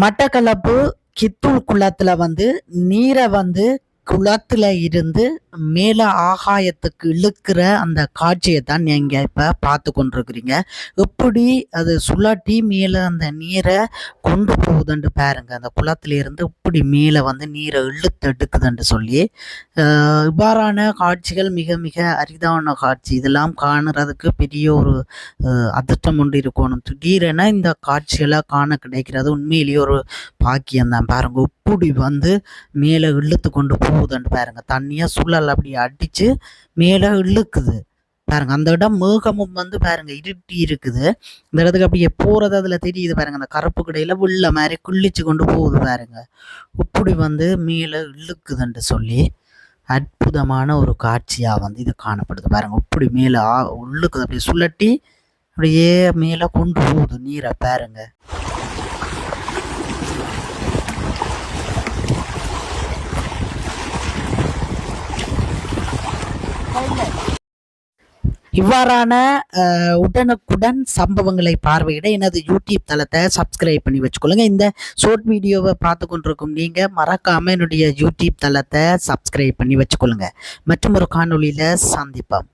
மட்டக்களப்பு கித்தூர் குளத்துல வந்து நீரை வந்து குளத்துல இருந்து மேல ஆகாயத்துக்கு இழுக்கிற அந்த காட்சியை தான் நீங்கள் இப்போ பார்த்து கொண்டிருக்கிறீங்க. எப்படி அது சுழட்டி மேலே அந்த நீரை கொண்டு போகுதுன்னு பாருங்க. அந்த குளத்திலேருந்து இப்படி மேலே வந்து நீரை இழுத்து எடுக்குதுன்னு சொல்லி இவ்வாறான காட்சிகள் மிக மிக அரிதான காட்சி. இதெல்லாம் காணுறதுக்கு பெரிய ஒரு அதிர்ஷ்டம் ஒன்று இருக்கணும். திடீரென இந்த காட்சிகளை காண கிடைக்கிறது உண்மையிலேயே ஒரு பாக்கியம் தான் பாருங்க இப்படி வந்து மேலே இழுத்து கொண்டு போகுதுன்னு பாருங்கள் தண்ணியாக சுழல் அப்படி அடிச்சு மேலே இழுக்குது. பாருங்க அந்த இடம் மேகமும் வந்து பாருங்க இருட்டி இருக்குது. இந்த இடத்துக்கு அப்படியே போறது அதுல தெரியுது பாருங்க அந்த கருப்பு கடையில உள்ள மாதிரி குள்ளிச்சு கொண்டு போகுது பாருங்க. இப்படி வந்து மேலே இழுக்குதுன்ட்டு சொல்லி அற்புதமான ஒரு காட்சியா வந்து இது காணப்படுது பாருங்க. இப்படி மேலே ஆ உள்ளுக்குது அப்படியே சுழட்டி அப்படியே மேலே கொண்டு போகுது நீரை பாருங்க. இவ்வாறான உடனுக்குடன் சம்பவங்களை பார்வையிட எனது யூடியூப் தளத்தை சப்ஸ்கிரைப் பண்ணி வச்சுக்கொள்ளுங்க. இந்த ஷார்ட் வீடியோவை பார்த்து கொண்டிருக்கும் நீங்கள் மறக்காமல் என்னுடைய யூடியூப் தளத்தை சப்ஸ்கிரைப் பண்ணி வச்சுக்கொள்ளுங்க. மற்றும் ஒரு காணொலியில் சந்திப்போம்.